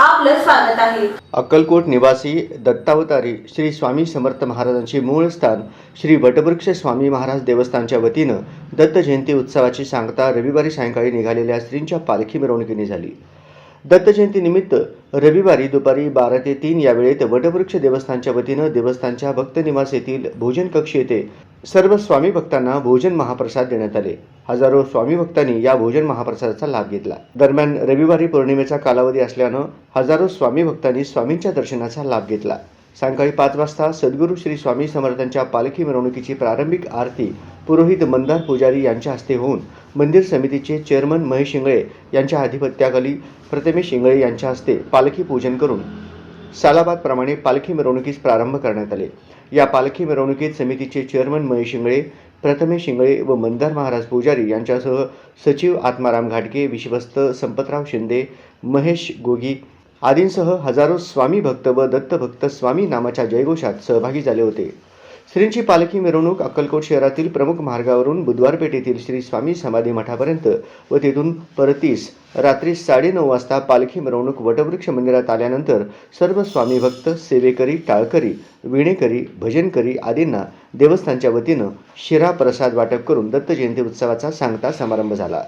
आपलं स्वागत आहे. अक्कलकोट निवासी दत्तावतारी श्री स्वामी समर्थ महाराजांचे मूळ स्थान श्री वटवृक्ष स्वामी महाराज देवस्थानच्या वतीनं दत्त जयंती उत्सवाची सांगता रविवारी सायंकाळी निघालेल्या श्रींच्या पालखी मिरवणुकीने झाली. दत्तजयंतीनिमित्त रविवारी दुपारी बारा ते तीन या वेळेत वटवृक्ष देवस्थानच्या वतीनं देवस्थानच्या भक्तनिवास येथील भोजन कक्ष येथे सर्व स्वामी भक्तांना भोजन महाप्रसाद देण्यात आले. हजारो स्वामी भक्तांनी या भोजन महाप्रसादाचा लाभ घेतला. दरम्यान रविवारी पौर्णिमेचा कालावधी असल्यानं हजारो स्वामी भक्तांनी स्वामींच्या दर्शनाचा लाभ घेतला. सायंकाळी पाच वाजता सद्गुरू श्री स्वामी समर्थांच्या पालखी मिरवणुकीची प्रारंभिक आरती पुरोहित मंदार पुजारी यांच्या हस्ते होऊन मंदिर समितीचे चेअरमन महेश शिंगळे यांच्या अधिपत्याखाली प्रथमेश शिंगळे यांच्या हस्ते पालखी पूजन करून सालाबादप्रमाणे पालखी मिरवणुकीस प्रारंभ करण्यात आले. या पालखी मिरवणुकीत समितीचे चेअरमन महेश शिंगळे प्रथमेश शिंगळे व मंदार महाराज पुजारी यांच्यासह सचिव आत्माराम घाटगे विश्वस्त संपतराव शिंदे महेश गोगी आदींसह हजारो स्वामी भक्त व दत्तभक्त स्वामी नामाच्या जयघोषात सहभागी झाले होते. श्रींची पालखी मिरवणूक अक्कलकोट शहरातील प्रमुख मार्गावरून बुधवार पेठेतील श्री स्वामी समाधी मठापर्यंत व तेथून परतीस रात्री साडेनऊ वाजता पालखी मिरवणूक वटवृक्ष मंदिरात आल्यानंतर सर्व स्वामी भक्त सेवेकरी टाळकरी विणेकरी भजनकरी आदींना देवस्थानच्या वतीनं शिरा प्रसाद वाटप करून दत्त जयंती उत्सवाचा सांगता समारंभ झाला.